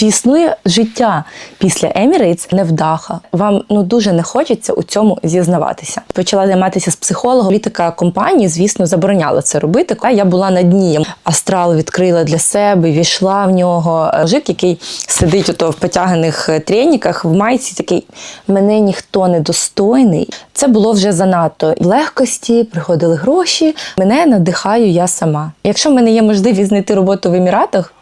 Чи існує життя після Emirates невдаха? Вам ну дуже не хочеться у цьому зізнаватися. Почала займатися з психологом. Політика компанії, звісно, забороняла це робити. Я була на дні. Астрал відкрила для себе, війшла в нього. Мужик, який сидить ото в потяганих е, треніках, в майці такий мене ніхто не достойний. Це було вже занадто в легкості, приходили гроші. Мене надихаю я сама. Якщо в мене є можливість знайти роботу в Еміратах.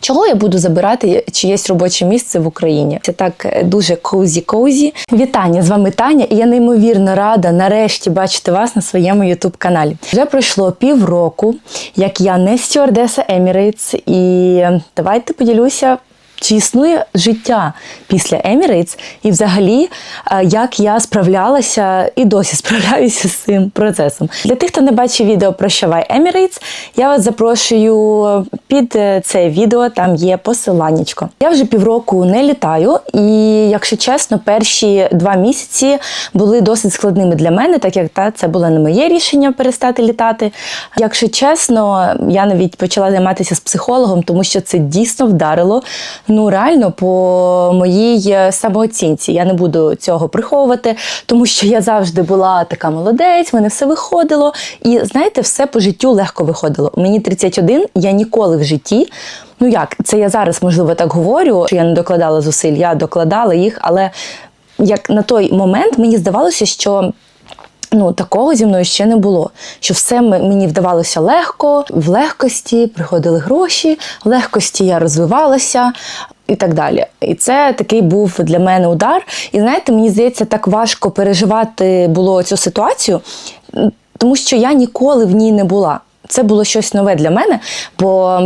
Чого я буду забирати чиєсь робоче місце в Україні? Це так е, дуже коузі-коузі. Вітання з вами Таня, і я неймовірно рада нарешті бачити вас на своєму ютуб каналі. Вже пройшло півроку, як я не стюардеса Emirates, і давайте поділюся. Чи існує життя після Emirates і взагалі, е, як я справлялася і досі справляюся з цим процесом? Для тих, хто не бачив відео Прощавай Emirates, я вас запрошую під е, це відео, там є посиланнячко. Я вже півроку не літаю, і якщо чесно, перші два місяці були досить складними для мене, так як та це було не моє рішення перестати літати. Якщо чесно, я навіть почала займатися з психологом, тому що це дійсно вдарило ну реально по моїй е, самооцінці. Я не буду цього приховувати, тому що я завжди була така молодець, мене все виходило. І знаєте, все по життю легко виходило. Мені 31, я ніколи в житті. Ну як, це я зараз, можливо, так говорю, що я не докладала зусиль, я докладала їх, але як на той момент мені здавалося, що. Ну, такого зі мною ще не було. Що все мені вдавалося легко, в легкості приходили гроші, в легкості я розвивалася і так далі. І це такий був для мене удар. І знаєте, мені здається, так важко переживати було цю ситуацію, тому що я ніколи в ній не була. Це було щось нове для мене, бо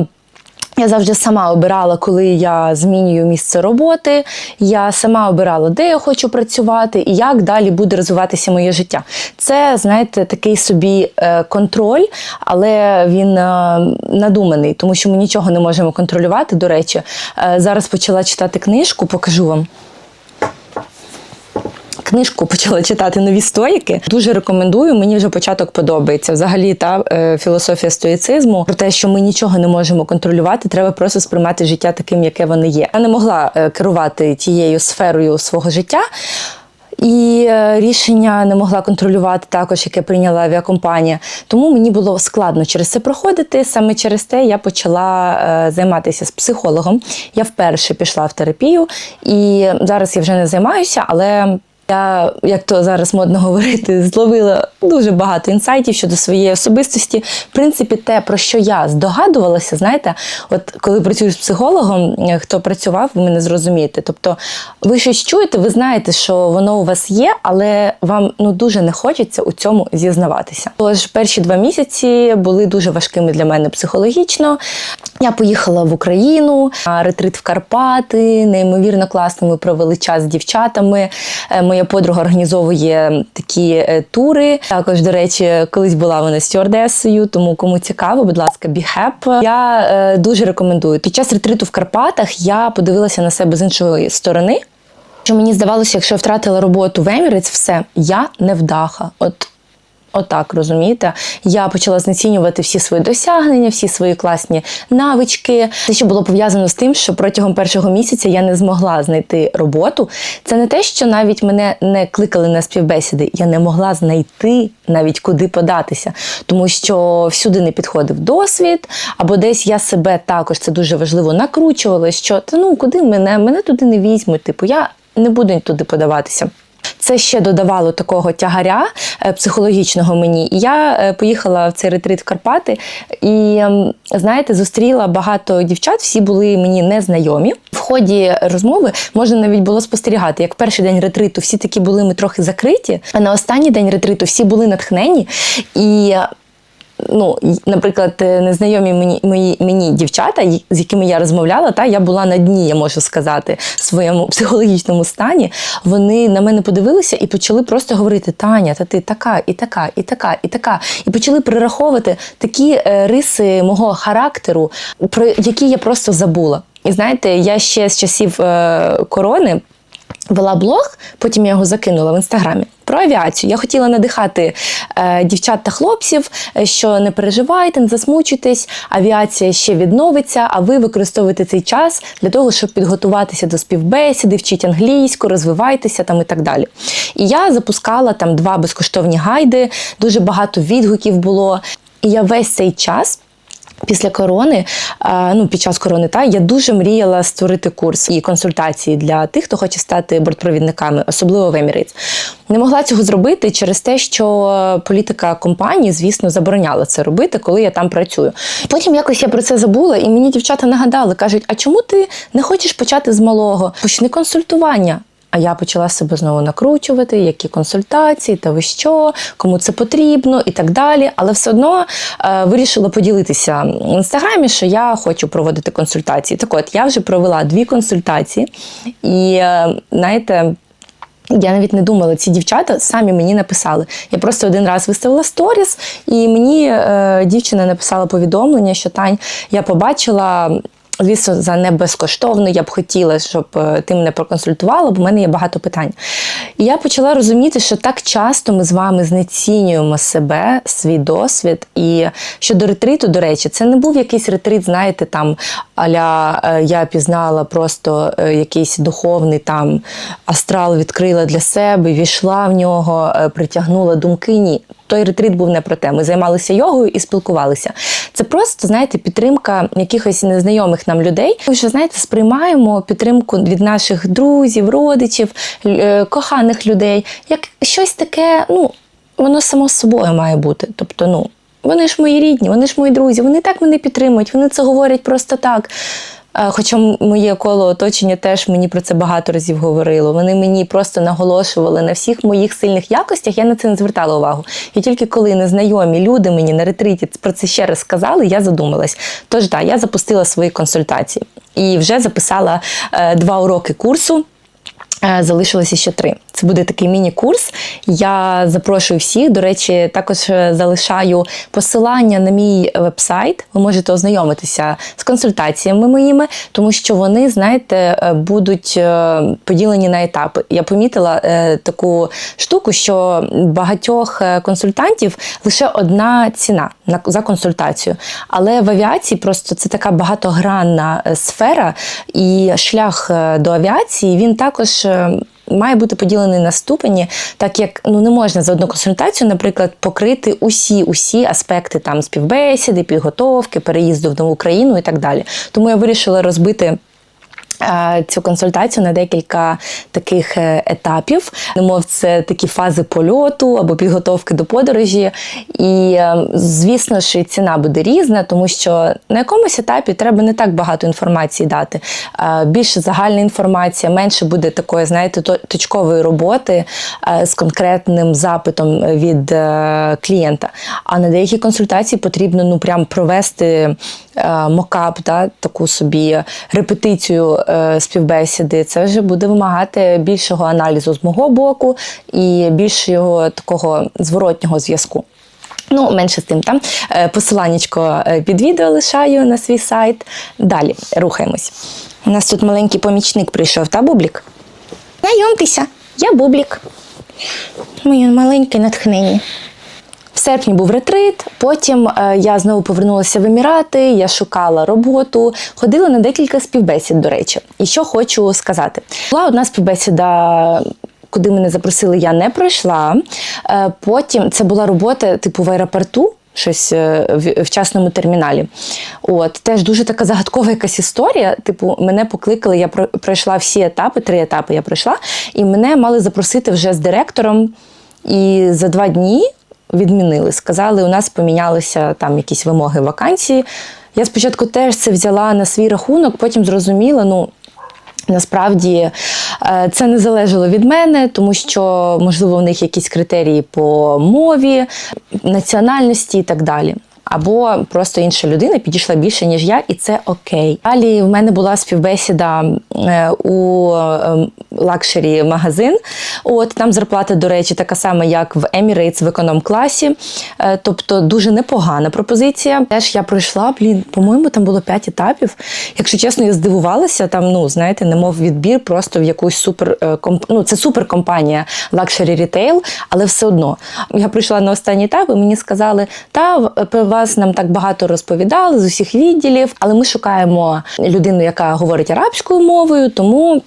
я завжди сама обирала, коли я змінюю місце роботи. Я сама обирала, де я хочу працювати і як далі буде розвиватися моє життя. Це, знаєте, такий собі е, контроль, але він е, надуманий, тому що ми нічого не можемо контролювати. До речі, Е, зараз почала читати книжку, покажу вам. Книжку почала читати нові стоїки. Дуже рекомендую. Мені вже початок подобається. Взагалі, та е, філософія стоїцизму про те, що ми нічого не можемо контролювати, треба просто сприймати життя таким, яке воно є. Я не могла е, керувати тією сферою свого життя. І е, рішення не могла контролювати також, яке прийняла авіакомпанія. Тому мені було складно через це проходити. Саме через те я почала е, займатися з психологом. Я вперше пішла в терапію, і зараз я вже не займаюся, але. Я, як то зараз модно говорити, зловила дуже багато інсайтів щодо своєї особистості. В принципі, те, про що я здогадувалася, знаєте, от коли працюю з психологом, е, хто працював, ви мене зрозумієте. Тобто, ви щось чуєте, ви знаєте, що воно у вас є, але вам ну дуже не хочеться у цьому зізнаватися. Тож перші два місяці були дуже важкими для мене психологічно. Я поїхала в Україну, ретрит в Карпати. Неймовірно класно. Ми провели час з дівчатами. Е, Моя подруга організовує такі е, тури. Також, до речі, колись була вона стюардесою, тому кому цікаво, будь ласка, бігеп. Я е, дуже рекомендую. Під час ретриту в Карпатах я подивилася на себе з іншої сторони. Що мені здавалося, якщо я втратила роботу в Емірець, все, я невдаха. От Отак, розумієте? Я почала знецінювати всі свої досягнення, всі свої класні навички. Це ще було пов'язано з тим, що протягом першого місяця я не змогла знайти роботу. Це не те, що навіть мене не кликали на співбесіди. Я не могла знайти навіть куди податися, тому що всюди не підходив досвід, або десь я себе також це дуже важливо накручувала, що та ну куди мене? Мене туди не візьмуть. Типу, я не буду туди подаватися. Це ще додавало такого тягаря е, психологічного мені. І я е, поїхала в цей ретрит в Карпати і, ем, знаєте, зустріла багато дівчат, всі були мені незнайомі. В ході розмови можна навіть було спостерігати, як перший день ретриту всі такі були ми трохи закриті, а на останній день ретриту всі були натхнені. І ну, наприклад, е, незнайомі мені, мої, мені дівчата, з якими я розмовляла, та я була на дні, я можу сказати, в своєму психологічному стані. Вони на мене подивилися і почали просто говорити: Таня, та ти така, і така, і така, і така. І почали перераховувати такі е, риси мого характеру, про які я просто забула. І знаєте, я ще з часів е, корони. Вела блог, потім я його закинула в інстаграмі про авіацію. Я хотіла надихати е, дівчат та хлопців, е, що не переживайте, не засмучуйтесь, авіація ще відновиться, а ви використовуєте цей час для того, щоб підготуватися до співбесіди, вчіть англійську, розвивайтеся там і так далі. І я запускала там два безкоштовні гайди, дуже багато відгуків було. І я весь цей час. Після корони, ну під час корони, та я дуже мріяла створити курс і консультації для тих, хто хоче стати бортпровідниками, особливо в Emirates. Не могла цього зробити через те, що політика компанії, звісно, забороняла це робити, коли я там працюю. Потім якось я про це забула, і мені дівчата нагадали, кажуть: а чому ти не хочеш почати з малого? Почни консультування. А я почала себе знову накручувати, які консультації, та ви що, кому це потрібно і так далі. Але все одно е, вирішила поділитися в інстаграмі, що я хочу проводити консультації. Так от я вже провела дві консультації, і е, знаєте. Я навіть не думала, ці дівчата самі мені написали. Я просто один раз виставила сторіс, і мені е, дівчина написала повідомлення, що Тань, я побачила. Звісно, за не безкоштовно я б хотіла, щоб е, ти мене проконсультувала, бо в мене є багато питань. І я почала розуміти, що так часто ми з вами знецінюємо себе, свій досвід. І щодо ретриту, до речі, це не був якийсь ретрит, знаєте, там аля е, я пізнала просто е, якийсь духовний там астрал відкрила для себе, війшла в нього, притягнула думки. Ні. Той ретрит був не про те. Ми займалися йогою і спілкувалися. Це просто, знаєте, підтримка якихось незнайомих нам людей. Ми вже знаєте, сприймаємо підтримку від наших друзів, родичів, е, коханих людей, як щось таке, ну, воно само собою має бути. Тобто, ну, вони ж мої рідні, вони ж мої друзі, вони так мене підтримують, вони це говорять просто так. Хоча моє коло оточення теж мені про це багато разів говорило. Вони мені просто наголошували на всіх моїх сильних якостях. Я на це не звертала увагу. І тільки коли незнайомі люди мені на ретриті про це ще раз сказали, я задумалась. Тож так, я запустила свої консультації і вже записала е, два уроки курсу. Е, залишилося ще три. Це буде такий міні-курс. Я запрошую всіх. До речі, також е, залишаю посилання на мій вебсайт. Ви можете ознайомитися з консультаціями моїми, тому що вони, знаєте, е, будуть поділені на етапи. Я помітила таку штуку, що багатьох консультантів лише одна ціна за консультацію. Але в авіації просто це така багатогранна сфера, і шлях до авіації він також має бути поділений на ступені, так як ну не можна за одну консультацію, наприклад, покрити усі усі аспекти там співбесіди, підготовки, переїзду в нову країну і так далі. Тому я вирішила розбити. Е, цю консультацію на декілька таких е, етапів, немов це такі фази польоту або підготовки до подорожі. І, е, звісно ж, і ціна буде різна, тому що на якомусь етапі треба не так багато інформації дати. Більше загальна інформація, менше буде такої, знаєте, точкової роботи з конкретним запитом від клієнта. А на деякі консультації потрібно ну прям провести мокап, да, таку собі репетицію. Е, співбесіди, це вже буде вимагати більшого аналізу з мого боку і більшого такого зворотнього зв'язку. Ну, менше з тим, там е, посиланнячко е, під відео лишаю на свій сайт. Далі рухаємось. У нас тут маленький помічник прийшов, та Бублік? Знайомтеся, я Бублік. Моє маленьке натхнення. Серпні був ретрит, потім е, я знову повернулася в Емірати, я шукала роботу, ходила на декілька співбесід, до речі. І що хочу сказати: була одна співбесіда. Куди мене запросили, я не пройшла. Е, потім це була робота, типу, в аеропорту, щось е, в вчасному терміналі. От Теж дуже така загадкова якась історія. Типу, мене покликали, я пройшла всі етапи, три етапи я пройшла, і мене мали запросити вже з директором. І за два дні відмінили. Сказали, у нас помінялися там якісь вимоги вакансії. Я спочатку теж це взяла на свій рахунок, потім зрозуміла, ну. Насправді е, це не залежало від мене, тому що, можливо, в них якісь критерії по мові, національності і так далі. Або просто інша людина підійшла більше, ніж я, і це окей. Далі в мене була співбесіда е, у ем, лакшері магазин. От там зарплата, до речі, така сама, як в Emirates в економ-класі. Е, Тобто дуже непогана пропозиція. Теж я пройшла, блін, по-моєму, там було 5 етапів. Якщо чесно, я здивувалася, там, ну, знаєте, немов відбір просто в якусь супер е, ну, це суперкомпанія Luxury Retail, але все одно. Я прийшла на останній етап, і мені сказали, та вас нам так багато розповідали з усіх відділів, але ми шукаємо людину, яка говорить арабською мовою, тому.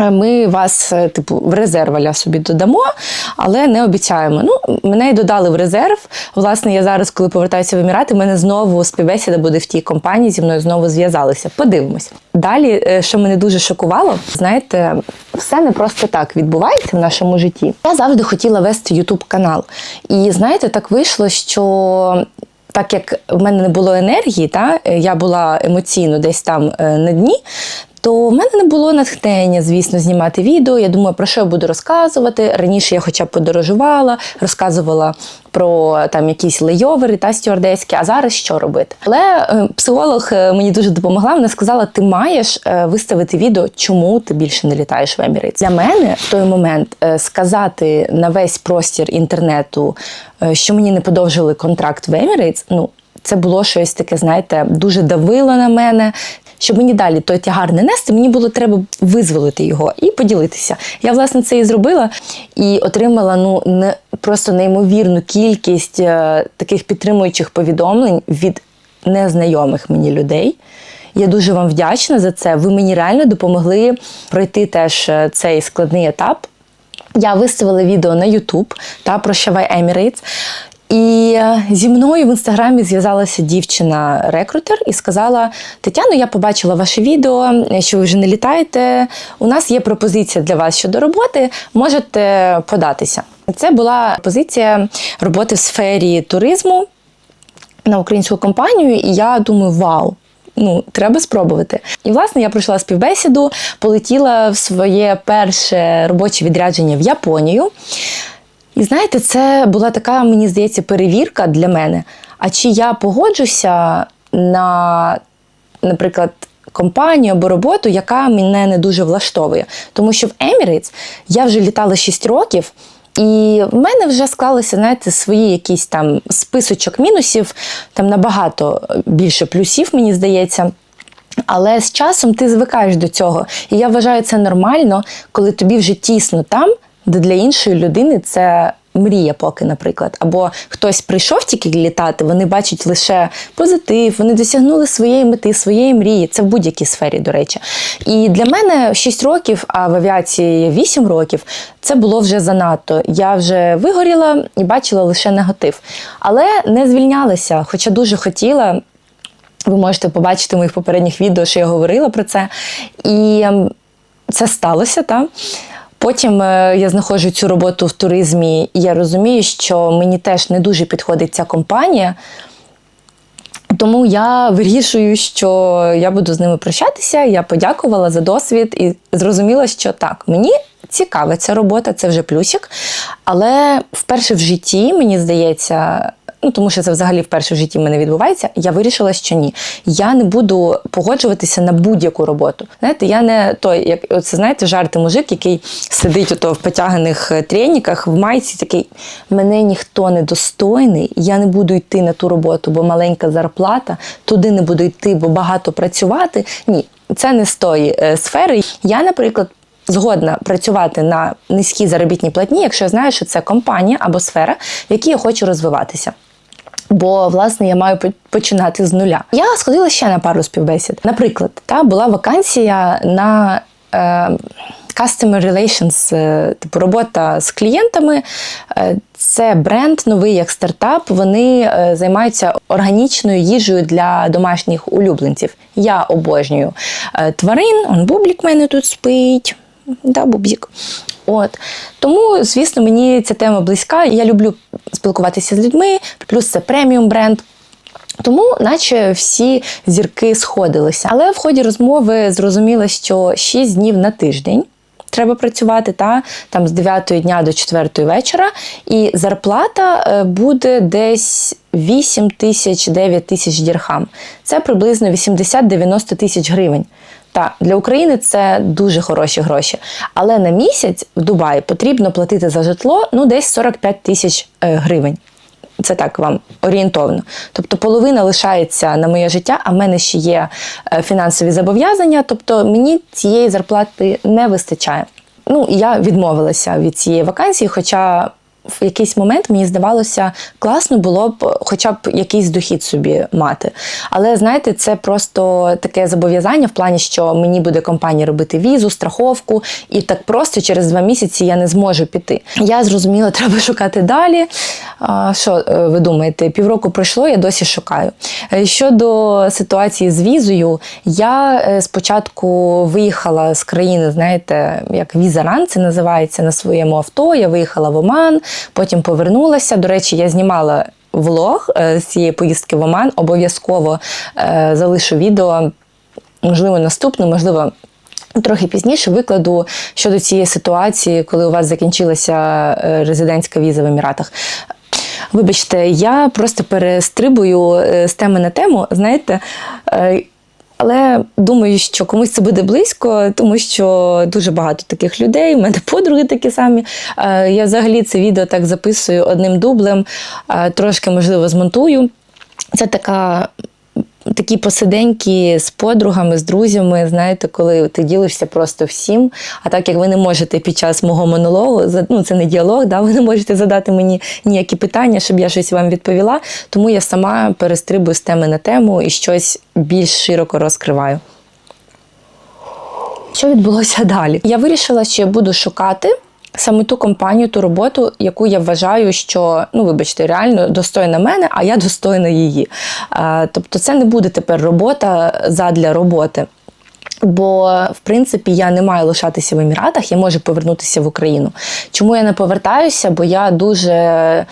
е, Ми вас, е, типу, в резерваля собі додамо, але не обіцяємо. Ну, мене й додали в резерв. Власне, я зараз, коли повертаюся в Емірати, мене знову співбесіда буде в тій компанії, зі мною знову зв'язалися. Подивимось. Далі, е, що мене дуже шокувало, знаєте, все не просто так відбувається в нашому житті. Я завжди хотіла вести Ютуб канал. І знаєте, так вийшло, що так як в мене не було енергії, та е, я була емоційно десь там е, на дні. То в мене не було натхнення, звісно, знімати відео. Я думаю, про що я буду розказувати. Раніше я хоча б подорожувала, розказувала про там якісь лейовери та стюардеські, а зараз що робити? Але е, психолог е, мені дуже допомогла. Вона сказала: ти маєш е, виставити відео, чому ти більше не літаєш в Емірейтс. Для мене в той момент сказати на весь простір інтернету, що мені не подовжили контракт в Емірейтс, ну це було щось таке, знаєте, дуже давило на мене. Щоб мені далі той тягар не нести, мені було треба визволити його і поділитися. Я власне це і зробила і отримала ну не просто неймовірну кількість е, таких підтримуючих повідомлень від незнайомих мені людей. Я дуже вам вдячна за це. Ви мені реально допомогли пройти теж е, цей складний етап. Я виставила відео на YouTube та прощавай Emirates. І е, зі мною в інстаграмі зв'язалася дівчина-рекрутер і сказала: Тетяно, я побачила ваше відео, що ви вже не літаєте. У нас є пропозиція для вас щодо роботи, можете податися. Це була позиція роботи в сфері туризму на українську компанію, і я думаю, вау. Ну, треба спробувати. І власне я пройшла співбесіду, полетіла в своє перше робоче відрядження в Японію. І знаєте, це була така, мені здається, перевірка для мене. А чи я погоджуся на, наприклад, компанію або роботу, яка мене не дуже влаштовує? Тому що в Emirates я вже літала 6 років. І в мене вже склалися, знаєте, свої якісь там списочок мінусів, там набагато більше плюсів, мені здається. Але з часом ти звикаєш до цього. І я вважаю це нормально, коли тобі вже тісно там, де для іншої людини це мрія, поки, наприклад. Або хтось прийшов тільки літати, вони бачать лише позитив, вони досягнули своєї мети, своєї мрії. Це в будь-якій сфері, до речі. І для мене 6 років, а в авіації 8 років, це було вже занадто. Я вже вигоріла і бачила лише негатив. Але не звільнялася, хоча дуже хотіла. Ви можете побачити в моїх попередніх відео, що я говорила про це. І ем, це сталося, так? Потім е, я знаходжу цю роботу в туризмі, і я розумію, що мені теж не дуже підходить ця компанія. Тому я вирішую, що я буду з ними прощатися. Я подякувала за досвід і зрозуміла, що так, мені цікава ця робота, це вже плюсик. Але вперше в житті, мені здається, ну тому що це взагалі вперше в житті мене відбувається, я вирішила, що ні. Я не буду погоджуватися на будь-яку роботу. Знаєте, я не той, як оце знаєте, жарти мужик, який сидить ото в потяганих е, треніках, в майці, такий мене ніхто не достойний, я не буду йти на ту роботу, бо маленька зарплата, туди не буду йти, бо багато працювати. Ні, це не з тої е, сфери. Я, наприклад. Згодна працювати на низькій заробітній платні, якщо я знаю, що це компанія або сфера, в якій я хочу розвиватися. Бо, власне, я маю починати з нуля. Я сходила ще на пару співбесід. Наприклад, та була вакансія на е, Customer Relations, е, типу робота з клієнтами. Е, Це бренд новий як стартап. Вони е, займаються органічною їжею для домашніх улюбленців. Я обожнюю тварин. Он бублік мене тут спить. Да, бубзік. От. Тому, звісно, мені ця тема близька. Я люблю спілкуватися з людьми, плюс це преміум бренд. Тому, наче всі зірки сходилися. Але в ході розмови зрозуміла, що 6 днів на тиждень. Треба працювати та там з 9 дня до 4 вечора, і зарплата е, буде десь 8 тисяч 9 тисяч дірхам. Це приблизно 80-90 тисяч гривень. Та для України це дуже хороші гроші. Але на місяць в Дубаї потрібно платити за житло ну десь 45 тисяч е, гривень. Це так вам орієнтовно. Тобто половина лишається на моє життя, а в мене ще є е, фінансові зобов'язання, тобто мені цієї зарплати не вистачає. Ну, я відмовилася від цієї вакансії, хоча в якийсь момент мені здавалося, класно було б хоча б якийсь дохід собі мати. Але знаєте, це просто таке зобов'язання в плані, що мені буде компанія робити візу, страховку, і так просто через два місяці я не зможу піти. Я зрозуміла, треба шукати далі. А, Що е, ви думаєте? Півроку пройшло, я досі шукаю. Е, Щодо ситуації з візою, я е, спочатку виїхала з країни, знаєте, як віза-ран це називається на своєму авто. Я виїхала в Оман, потім повернулася. До речі, я знімала влог е, з цієї поїздки в Оман. Обов'язково е, залишу відео, можливо, наступне, можливо. Трохи пізніше викладу щодо цієї ситуації, коли у вас закінчилася е, резидентська віза в Еміратах. Вибачте, я просто перестрибую з теми на тему, знаєте. Але думаю, що комусь це буде близько, тому що дуже багато таких людей. У мене подруги такі самі. Е, Я взагалі це відео так записую одним дублем, е, трошки, можливо, змонтую. Це така. Такі посиденьки з подругами, з друзями, знаєте, коли ти ділишся просто всім. А так як ви не можете під час мого монологу, ну це не діалог, да, ви не можете задати мені ніякі питання, щоб я щось вам відповіла. Тому я сама перестрибую з теми на тему і щось більш широко розкриваю. Що відбулося далі? Я вирішила, що я буду шукати саме ту компанію, ту роботу, яку я вважаю, що ну, вибачте, реально достойна мене, а я достойна її. Тобто, це не буде тепер робота задля роботи. Бо, в принципі, я не маю лишатися в Еміратах, я можу повернутися в Україну. Чому я не повертаюся? Бо я дуже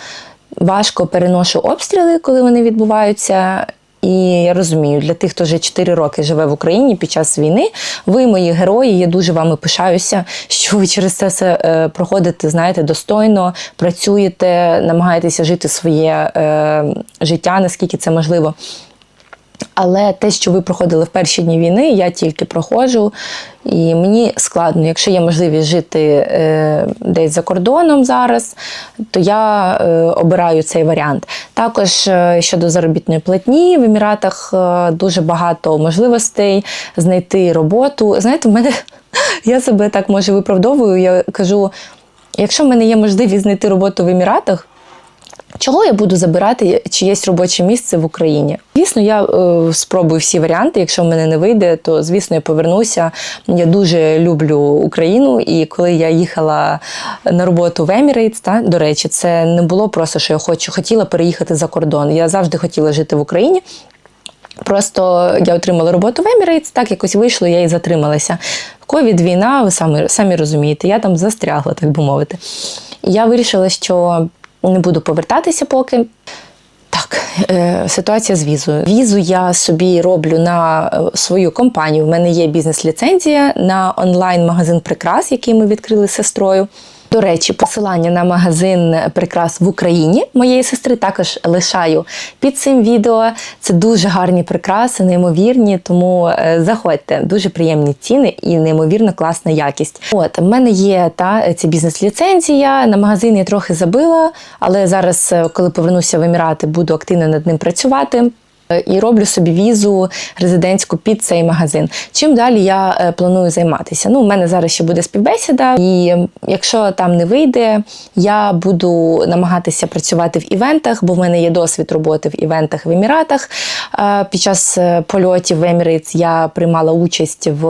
важко переношу обстріли, коли вони відбуваються. І я розумію, для тих, хто вже 4 роки живе в Україні під час війни, ви мої герої. Я дуже вами пишаюся, що ви через це все е, проходите, знаєте, достойно, працюєте, намагаєтеся жити своє е, життя, наскільки це можливо. Але те, що ви проходили в перші дні війни, я тільки проходжу, і мені складно. Якщо є можливість жити е, десь за кордоном зараз, то я е, обираю цей варіант. Також е, щодо заробітної платні в Еміратах е, дуже багато можливостей знайти роботу. Знаєте, в мене я себе так може виправдовую. Я кажу: якщо в мене є можливість знайти роботу в Еміратах. Чого я буду забирати чиєсь робоче місце в Україні? Звісно, я е, спробую всі варіанти. Якщо в мене не вийде, то звісно я повернуся. Я дуже люблю Україну, і коли я їхала на роботу в Emirates, та до речі, це не було просто, що я хочу хотіла переїхати за кордон. Я завжди хотіла жити в Україні. Просто я отримала роботу в Emirates, так якось вийшло, я і затрималася. Ковід, війна, ви самі, самі розумієте, я там застрягла, так би мовити. Я вирішила, що не буду повертатися поки. Так, е, ситуація з візою. Візу я собі роблю на е, свою компанію. У мене є бізнес-ліцензія на онлайн-магазин прикрас, який ми відкрили з сестрою. До речі, посилання на магазин прикрас в Україні моєї сестри також лишаю під цим відео. Це дуже гарні прикраси, неймовірні, тому е, заходьте. Дуже приємні ціни і неймовірно класна якість. От в мене є та ця бізнес-ліцензія. На магазин я трохи забила, але зараз, е, коли повернуся в Емірати, буду активно над ним працювати. Е, І роблю собі візу резидентську під цей магазин. Чим далі я е, планую займатися? Ну, у мене зараз ще буде співбесіда, і якщо там не вийде, я буду намагатися працювати в івентах, бо в мене є досвід роботи в івентах в Еміратах. Е, Під час польотів в Emirates я приймала участь в.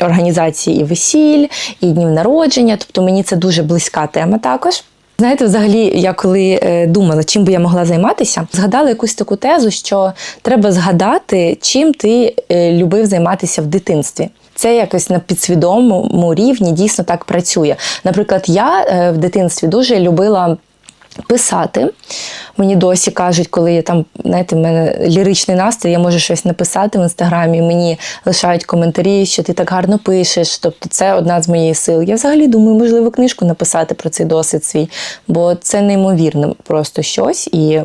Організації і весіль, і днів народження, тобто мені це дуже близька тема також. Знаєте, взагалі, я коли е, думала, чим би я могла займатися, згадала якусь таку тезу, що треба згадати, чим ти е, любив займатися в дитинстві. Це якось на підсвідомому рівні дійсно так працює. Наприклад, я е, в дитинстві дуже любила. Писати. Мені досі кажуть, коли я там, знаєте, в мене ліричний настрій, я можу щось написати в інстаграмі, мені лишають коментарі, що ти так гарно пишеш. Тобто це одна з моїх сил. Я взагалі думаю, можливо, книжку написати про цей досвід свій, бо це неймовірно просто щось. І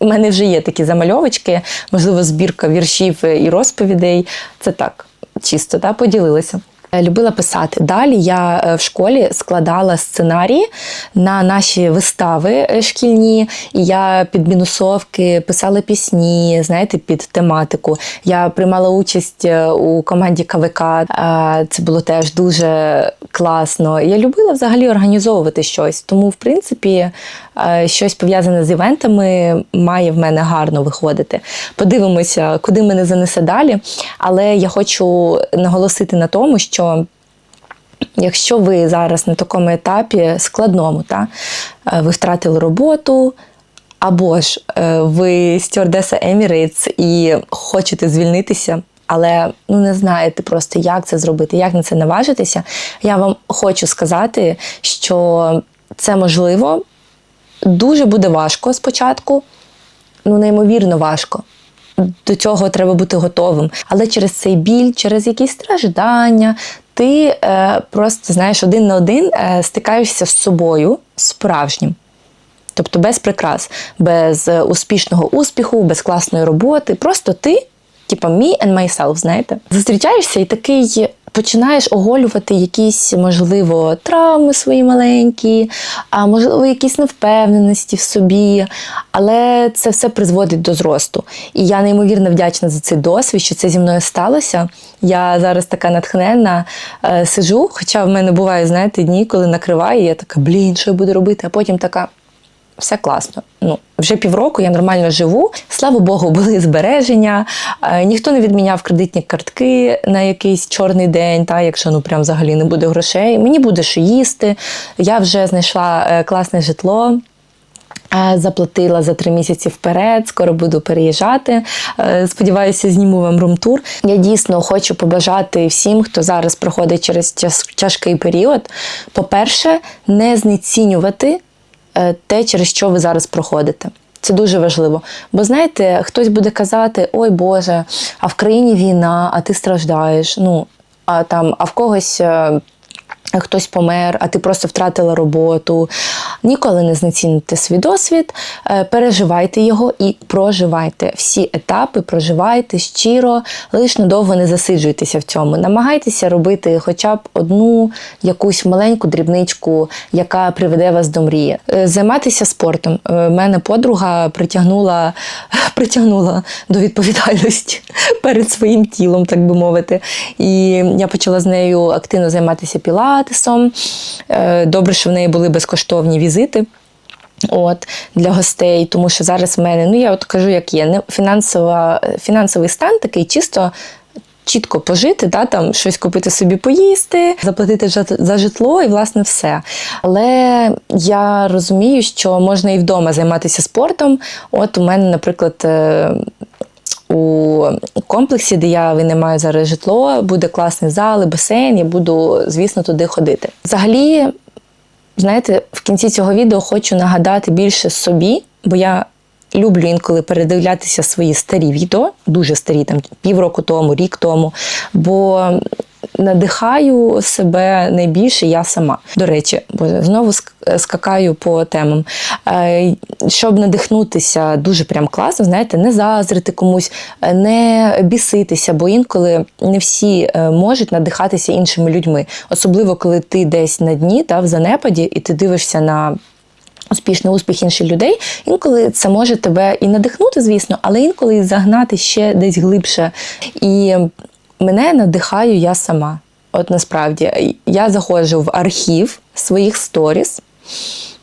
в мене вже є такі замальовочки, можливо, збірка віршів і розповідей. Це так. чисто та, поділилася. Е, Любила писати. Далі я е, в школі складала сценарії на наші вистави е, шкільні, і я під мінусовки писала пісні, знаєте, під тематику. Я приймала участь у команді КВК. Це було теж дуже класно. Я любила взагалі організовувати щось. Тому, в принципі, щось пов'язане з івентами має в мене гарно виходити. Подивимося, куди мене занесе далі. Але я хочу наголосити на тому, що якщо ви зараз на такому етапі складному, та, е, ви втратили роботу. Або ж е, ви стюардеса Emirates і хочете звільнитися, але ну не знаєте просто, як це зробити, як на це наважитися. Я вам хочу сказати, що це можливо. Дуже буде важко спочатку, ну неймовірно важко. До цього треба бути готовим. Але через цей біль, через якісь страждання, ти е, просто знаєш один на один е, стикаєшся з собою справжнім. Тобто без прикрас, без е, успішного успіху, без класної роботи. Просто ти, типа me and myself, знаєте, зустрічаєшся і такий починаєш оголювати якісь, можливо, травми свої маленькі, а можливо, якісь невпевненості в собі. Але це все призводить до зросту. І я неймовірно вдячна за цей досвід, що це зі мною сталося. Я зараз така натхненна е, сижу, хоча в мене бувають, знаєте, дні, коли накриває, і я така, блін, що я буду робити? А потім така все класно. Ну, вже півроку я нормально живу. Слава Богу, були збереження. Е, ніхто не відміняв кредитні картки на якийсь чорний день, та, якщо ну прям взагалі не буде грошей. Мені буде що їсти. Я вже знайшла е, класне житло. Е, Заплатила за три місяці вперед, скоро буду переїжджати. Сподіваюся, зніму вам румтур. Я дійсно хочу побажати всім, хто зараз проходить через тяжкий період. По-перше, не знецінювати те, через що ви зараз проходите. Це дуже важливо. Бо знаєте, хтось буде казати: ой Боже, а в країні війна, а ти страждаєш. Ну, а там, а в когось. Хтось помер, а ти просто втратила роботу. Ніколи не знецінюйте свій досвід, е, переживайте його і проживайте. Всі етапи проживайте щиро, лише надовго не засиджуйтеся в цьому. Намагайтеся робити хоча б одну якусь маленьку дрібничку, яка приведе вас до мрії. Е, Займатися спортом. Е, Мене подруга притягнула, притягнула до відповідальності перед своїм тілом, так би мовити. І я почала з нею активно займатися пілатесом. Е, Добре, що в неї були безкоштовні візити. От для гостей, тому що зараз в мене, ну я от кажу, як є, не фінансова, фінансовий стан такий чисто. Чітко пожити, да, там щось купити собі поїсти, заплатити за житло і власне все. Але я розумію, що можна і вдома займатися спортом. От у мене, наприклад, е, у комплексі, де я винаймаю зараз житло, буде класний зал, і басейн, я буду, звісно, туди ходити. Взагалі, знаєте, в кінці цього відео хочу нагадати більше собі, бо я люблю інколи передивлятися свої старі відео, дуже старі, там півроку тому, рік тому. Бо надихаю себе найбільше я сама. До речі, бо знову ск- скакаю по темам. Е, Щоб надихнутися дуже прям класно, знаєте, не заздрити комусь, не біситися, бо інколи не всі е, можуть надихатися іншими людьми. Особливо, коли ти десь на дні та в занепаді, і ти дивишся на. Успішний успіх інших людей, інколи це може тебе і надихнути, звісно, але інколи і загнати ще десь глибше. І мене надихаю я сама. От насправді я заходжу в архів своїх сторіс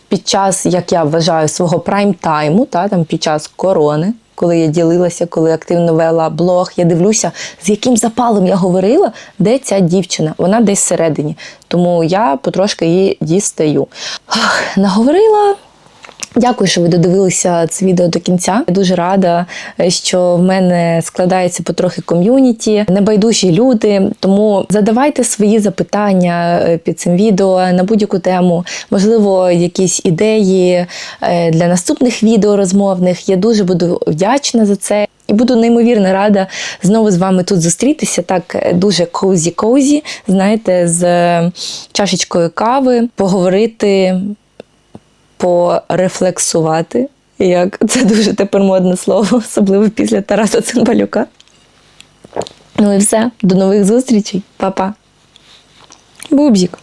під час, як я вважаю, свого прайм-тайму, та, там, під час корони, коли я ділилася, коли активно вела блог, я дивлюся, з яким запалом я говорила, де ця дівчина. Вона десь всередині. Тому я потрошки її дістаю. Ах, наговорила. Дякую, що ви додивилися це відео до кінця. Я дуже рада, що в мене складається потрохи ком'юніті, небайдужі люди. Тому задавайте свої запитання е, під цим відео на будь-яку тему, можливо, якісь ідеї е, для наступних відео розмовних. Я дуже буду вдячна за це. І буду неймовірно рада знову з вами тут зустрітися. Так е, дуже коузі-коузі, знаєте, з е, чашечкою кави, поговорити порефлексувати. Як це дуже тепер модне слово, особливо після Тараса Цимбалюка. Ну і все, до нових зустрічей, Па-па. Бубзік.